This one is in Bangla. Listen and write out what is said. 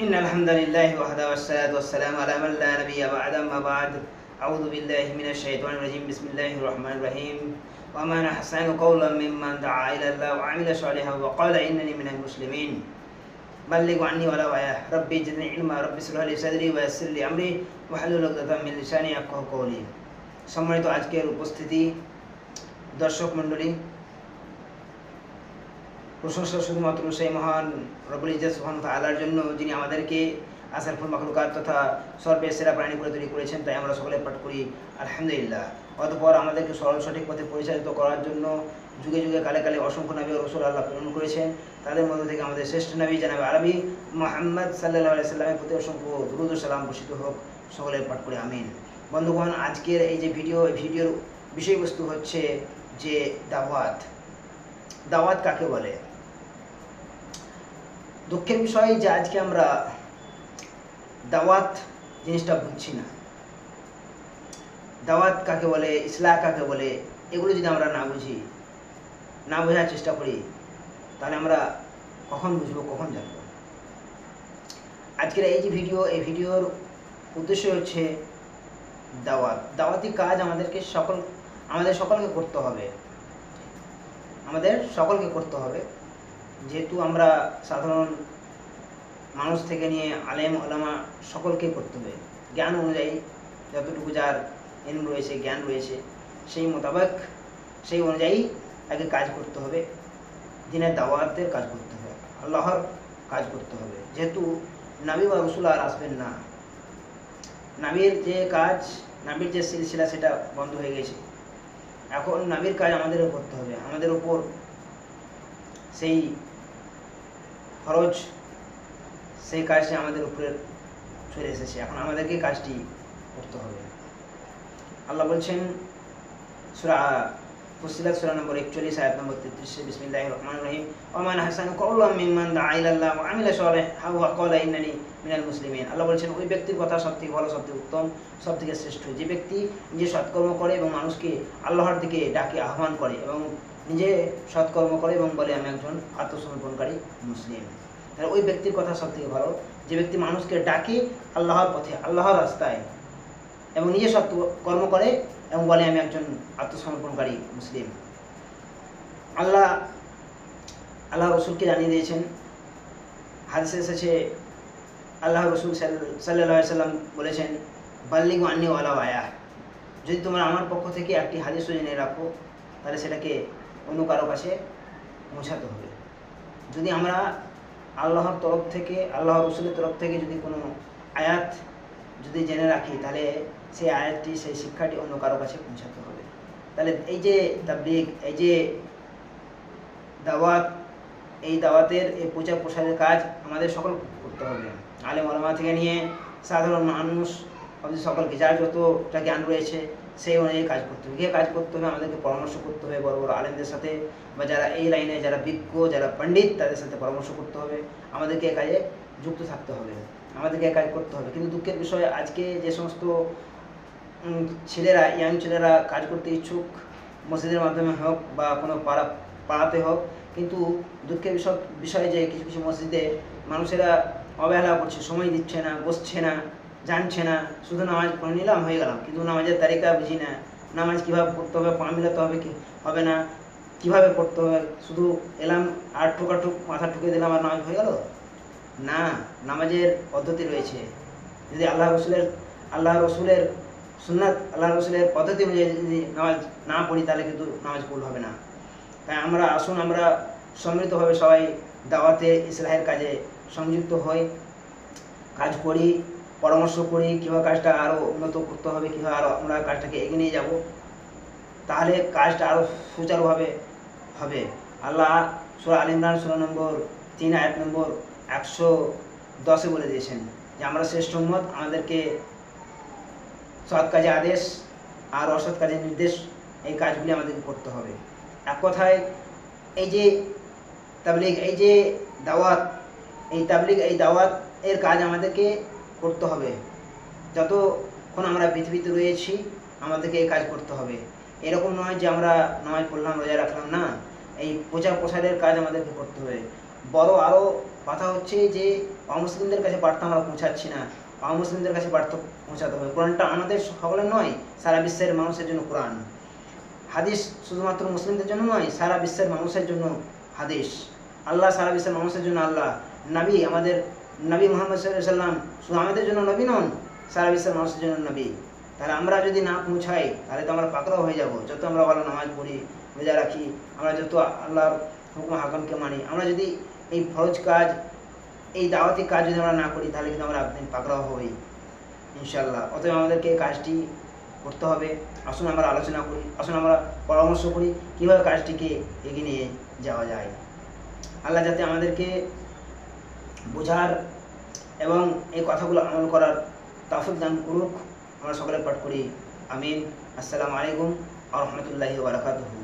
إن الحمد لله وحده والصلاة والسلام على من لا نبي بعد أما بعد أعوذ بالله من الشيطان الرجيم بسم الله الرحمن الرحيم ومن أحسن قولا ممن دعا إلى الله وعمل صالحا وقال إنني من المسلمين بلغ عني ولو آية ربي زدني علما ربي اشرح لي صدري ويسر لي أمري واحلل عقدة من لساني يفقهوا قولي সম্মানিত আজকের উপস্থিতি দর্শক মণ্ডলী প্রশংসা শুধুমাত্র সেই মহান রবুল ইজাজ আল্লাহর জন্য যিনি আমাদেরকে আসারফুল মাখলুকাত তথা সর্বের সেরা প্রাণী করে তৈরি করেছেন, তাই আমরা সকলে পাঠ করি, আলহামদুলিল্লাহ। অতপর আমাদেরকে সরল সঠিক পথে পরিচালিত করার জন্য যুগে যুগে কালে কালে অসংখ্য নবী রসুল আল্লাহ প্রেরণ করেছেন। তাদের মধ্যে থেকে আমাদের শ্রেষ্ঠ নবী জানাবে আরবি মোহাম্মদ সাল্লাহ সাল্লামের প্রতি অসংখ্য দুরুদ সালাম বসিত হোক। সকলে পাঠ করে, আমিন। বন্ধুগণ, আজকের এই যে ভিডিও, এই ভিডিওর বিষয়বস্তু হচ্ছে যে দাওয়াত। দাওয়াত কাকে বলে? দুঃখের বিষয় যে আজকে আমরা দাওয়াত জিনিসটা বুঝছি না। দাওয়াত কাকে বলে ইসলাম কাকে বলে, এগুলো যদি আমরা না বুঝি, না বোঝার চেষ্টা করি, তাহলে আমরা কখন বুঝব, কখন জানব? আজকের এই যে ভিডিও, এই ভিডিওর উদ্দেশ্য হচ্ছে দাওয়াত। দাওয়াতি কাজ আমাদেরকে সকল, আমাদের সকলকে করতে হবে। আমাদের সকলকে করতে হবে। যেহেতু আমরা সাধারণ মানুষ থেকে নিয়ে আলেম, ওলামা সকলকে করতে হবে। জ্ঞান অনুযায়ী যতটুকু যার এন রয়েছে, জ্ঞান রয়েছে, সেই মোতাবেক, সেই অনুযায়ী তাকে কাজ করতে হবে। দিনের দাওয়াতের কাজ করতে হবে, আল্লাহর কাজ করতে হবে। যেহেতু নাবি বা রসুল আর আসবেন না। নাবির যে কাজ, নাবির যে সিলসিলা সেটা বন্ধ হয়ে গেছে। এখন নাবির কাজ আমাদেরও করতে হবে। আমাদের উপর সেই খরচ, সেই কাজটি আমাদের উপরে চলে এসেছে। এখন আমাদেরকে কাজটি করতে হবে। আল্লাহ বলছেন, সুরা ফুসিলাত সুরা নম্বর একচল্লিশ, আয়াত নম্বর তেত্রিশে বিসমিল্লাহ রহমান রহিম। ওমান হাসান কৌলাম মিম্মান দা আইলাল্লাহ আমিলা সলে হাওয়া কলা ইন্নানি মিনাল মুসলিমিন। আল্লাহ বলছেন, ওই ব্যক্তির কথা সবথেকে ভালো সবথেকে উত্তম, সবথেকে শ্রেষ্ঠ। যে ব্যক্তি নিজে সৎকর্ম করে এবং মানুষকে আল্লাহর দিকে ডাকে, আহ্বান করে এবং নিজে সৎকর্ম করে এবং বলে, আমি একজন আত্মসমর্পণকারী মুসলিম। তাহলে ওই ব্যক্তির কথা সবথেকে ভালো। যে ব্যক্তি মানুষকে ডাকে আল্লাহর পথে, আল্লাহর রাস্তায় এবং নিজে সৎ কর্ম করে এবং বলে, আমি একজন আত্মসমর্পণকারী মুসলিম। আল্লাহ আল্লাহ রসুলকে জানিয়ে দিয়েছেন, হাদিসে এসেছে, আল্লাহ রসুল সাল্লাহ সাল্লাম বলেছেন, বাল্লিগু আন্নি ওয়ালা আয়া যদি তোমরা আমার পক্ষ থেকে একটি হাদিসও জেনে রাখো, তাহলে সেটাকে অন্য কারও কাছে পৌঁছাতে হবে। যদি আমরা আল্লাহর তরফ থেকে আল্লাহ রসুলের তরফ থেকে যদি কোনো আয়াত যদি জেনে রাখি, তাহলে সেই আয়াতটি সেই শিক্ষাটি অন্য কারও কাছে পৌঁছাতে হবে। তাহলে এই যে তাবলিগ, এই যে দাওয়াত, এই দাওয়াতের, এই প্রচার প্রসারের কাজ আমাদের সকল করতে হবে। আলেম আলমা থেকে নিয়ে সাধারণ মানুষ আমাদের সকলকে যার যতটা জ্ঞান রয়েছে, সেই অনুযায়ী কাজ করতে হবে। কাজ করতে হবে আমাদেরকে পরামর্শ করতে হবে বড় বড় আলেমদের সাথে বা যারা এই লাইনে যারা বিজ্ঞ, যারা পণ্ডিত, তাদের সাথে পরামর্শ করতে হবে। আমাদেরকে এ কাজে যুক্ত থাকতে হবে। আমাদেরকে কাজ করতে হবে। কিন্তু দুঃখের বিষয়, আজকে যে সমস্ত ছেলেরা ইয়াং ছেলেরা কাজ করতে ইচ্ছুক, মসজিদের মাধ্যমে হোক বা কোনো পাড়া, পাড়াতে হোক, কিন্তু দুঃখের বিষয় বিষয় যে কিছু কিছু মসজিদে মানুষেরা অবহেলা করছে, সময় দিচ্ছে না, বসছে না, জানছে না, শুধু নামাজ পড়ে নিলাম, হয়ে গেলাম। কিন্তু নামাজের তালিকা বুঝি না, নামাজ কীভাবে পড়তে হবে, পা মিলাতে হবে কি, হবে না, কীভাবে পড়তে হবে? শুধু এলাম আর ঠোকাঠুক মাথা ঠুকে দিলাম আর নামাজ হয়ে গেল? না, নামাজের পদ্ধতি রয়েছে। যদি আল্লাহ রসুলের আল্লাহ রসুলের সুন্নাত আল্লাহ রসুলের পদ্ধতি অনুযায়ী যদি নামাজ না পড়ি, তাহলে কিন্তু নামাজ পড়ল হবে না। তাই আমরা, আসুন আমরা সম্মিলিতভাবে সবাই দাওয়াতে, ইসলাহের কাজে সংযুক্ত হই, কাজ করি, পরামর্শ করি, কীভাবে কাজটা আরও উন্নত করতে হবে, কীভাবে আরও আমরা কাজটাকে এগিয়ে নিয়ে যাব, তাহলে কাজটা আরও সুচারুভাবে হবে। আল্লাহ সুরা আল ইমরান, সুরা নম্বর তিন, আয়াত নম্বর একশো দশে বলে দিয়েছেন যে, আমরা শ্রেষ্ঠ মত আমাদেরকে সৎ কাজে আদেশ আর অসৎ কাজে নির্দেশ, এই কাজগুলি আমাদেরকে করতে হবে। এক কথায়, এই যে তাবলিগ, এই যে দাওয়াত, এই তাবলিগ, এই দাওয়াত এর কাজ আমাদেরকে করতে হবে। যতক্ষণ আমরা পৃথিবীতে রয়েছি, আমাদেরকে এই কাজ করতে হবে। এরকম নয় যে আমরা নামাজ পড়লাম, রোজা রাখলাম, না। এই প্রচার প্রসারের কাজ আমাদেরকে করতে হবে। বড় আরও কথা হচ্ছে যে অমুসলিমদের কাছে বার্তা আমরা পৌঁছাচ্ছি না। অমুসলিমদের কাছে বার্তা পৌঁছাতে হবে। কোরআনটা আমাদের সকলের নয়, সারা বিশ্বের মানুষের জন্য কোরআন। হাদিস শুধুমাত্র মুসলিমদের জন্য নয়, সারা বিশ্বের মানুষের জন্য হাদিস। আল্লাহ সারা বিশ্বের মানুষের জন্য আল্লাহ। নবী আমাদের, নবী মোহাম্মদ সাল্লাম শুধু আমাদের জন্য নবী নন, সারা বিশ্বের মানুষের জন্য নবী। তাহলে আমরা যদি না পৌঁছাই, তাহলে তো আমরা পাকড়াও হয়ে যাব। যত আমরা ভালো নামাজ পড়ি, রোজা রাখি, আমরা যত আল্লাহর হুকুম হাকমকে মানি, আমরা যদি এই ফরজ কাজ এই দাওয়াতি কাজ যদি আমরা না করি, তাহলে কিন্তু আমরা একদিন পাকড়াও হই ইনশাল্লাহ অতএব আমাদেরকে কাজটি করতে হবে। আসুন আমরা আলোচনা করি, আসুন আমরা পরামর্শ করি কীভাবে কাজটিকে এগিয়ে নিয়ে যাওয়া যায়। আল্লাহ যাতে আমাদেরকে বোঝার এবং এই কথাগুলো আমল করার তাফিক দান করুক। আমরা সকলে পাঠ করি, আমিন। আসসালামু আলাইকুম আ রহমতুল্লাহি বারাকাতুহু।